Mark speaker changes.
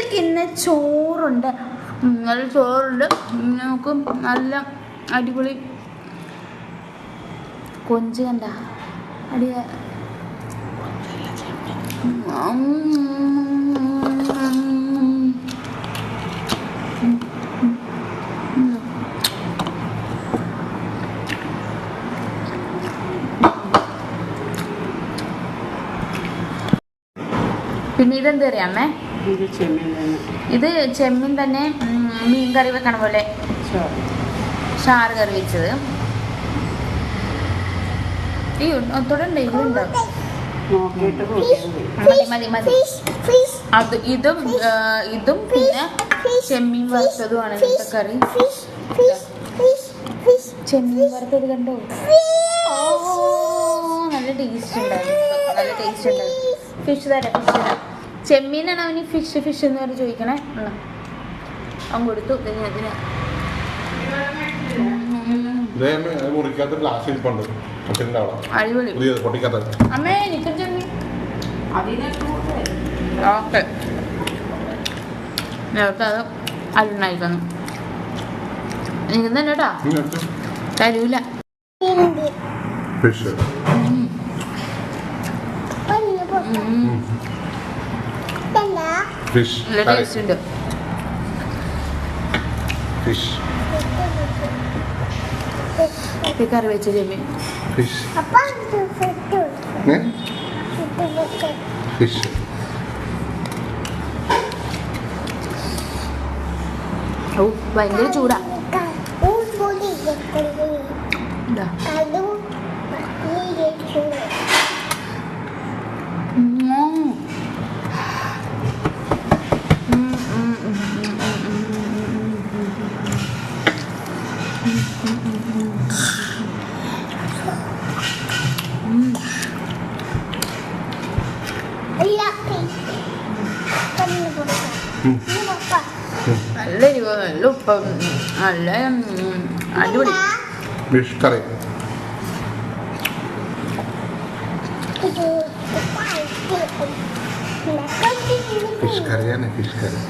Speaker 1: നിങ്ങൾക്ക് ഇന്ന് ചോറുണ്ട് നല്ല ചോറുണ്ട്. നമുക്ക് നല്ല അടിപൊളി കൊഞ്ച് കണ്ട. അടിയ പിന്നെ ഇതെന്ത് അറിയാമേ
Speaker 2: ഇത് ചെമ്മീൻ തന്നെ.
Speaker 1: ഇത് ചെമ്മിൻ തന്നെ ഉം, മീൻ കറി വെക്കണ പോലെ. ഷാറ് കറി വെച്ചത്. ഈ ഒത്തോടെ ഇതുണ്ടോ
Speaker 2: നോക്കിയിട്ട് കൂട്ടിയാൽ
Speaker 1: മതി. മതി മതി അത് ഇതും ഇതും പിന്നെ ചെമ്മീൻ വറുത്തതുമാണ് ഇന്നത്തെ കറി. ചെമ്മീൻ വറുത്തത് കണ്ടോ? ഓ നല്ല ടേസ്റ്റ് ഉണ്ടായിരുന്നു. നല്ല ടേസ്റ്റ് ഉണ്ടായിരുന്നു. ഫിഷ് തരാം ഫിഷ് തരാം. ചെമ്മീനാണ് അവന് ഫിഷ് ഫിഷ് എന്ന് പറഞ്ഞ് ചോദിക്കണേ. ഉള്ള. അവൻ കൊടുത്തു. ഇതിന് ഇതിന്
Speaker 3: ഇതേമേ അത് മുറിക്കാത്ത ഗ്ലാസ് ഇരിപ്പുണ്ട്. മറ്റേ അവിടെ.
Speaker 1: അടിപൊളി.
Speaker 3: പുതിയത് പൊട്ടിക്കാത്ത
Speaker 1: അമ്മേ എനിക്കും ചെമ്മീൻ.
Speaker 2: അതിനൊക്കെ കൂട്ടുതരും.
Speaker 1: ഓക്കെ. നേരത്തെ അത് അലുണ്ടായിക്കുന്നു എനിക്ക് തന്നെ കേട്ടോ. തരൂല.
Speaker 3: ഫിഷ് ഫിഷ് ഫിഷ്
Speaker 1: കറി വെച്ച ചെമ്മീൻ
Speaker 3: ഫിഷ് ഫിഷ്
Speaker 1: ഓ ഭയങ്കര ചൂടാ നല്ല എരിവ് നല്ല ഉപ്പ് നല്ല അടിപൊളി.
Speaker 3: ഫിഷ് കറി ഫിഷ് കറിയാണ് ഫിഷ് കറി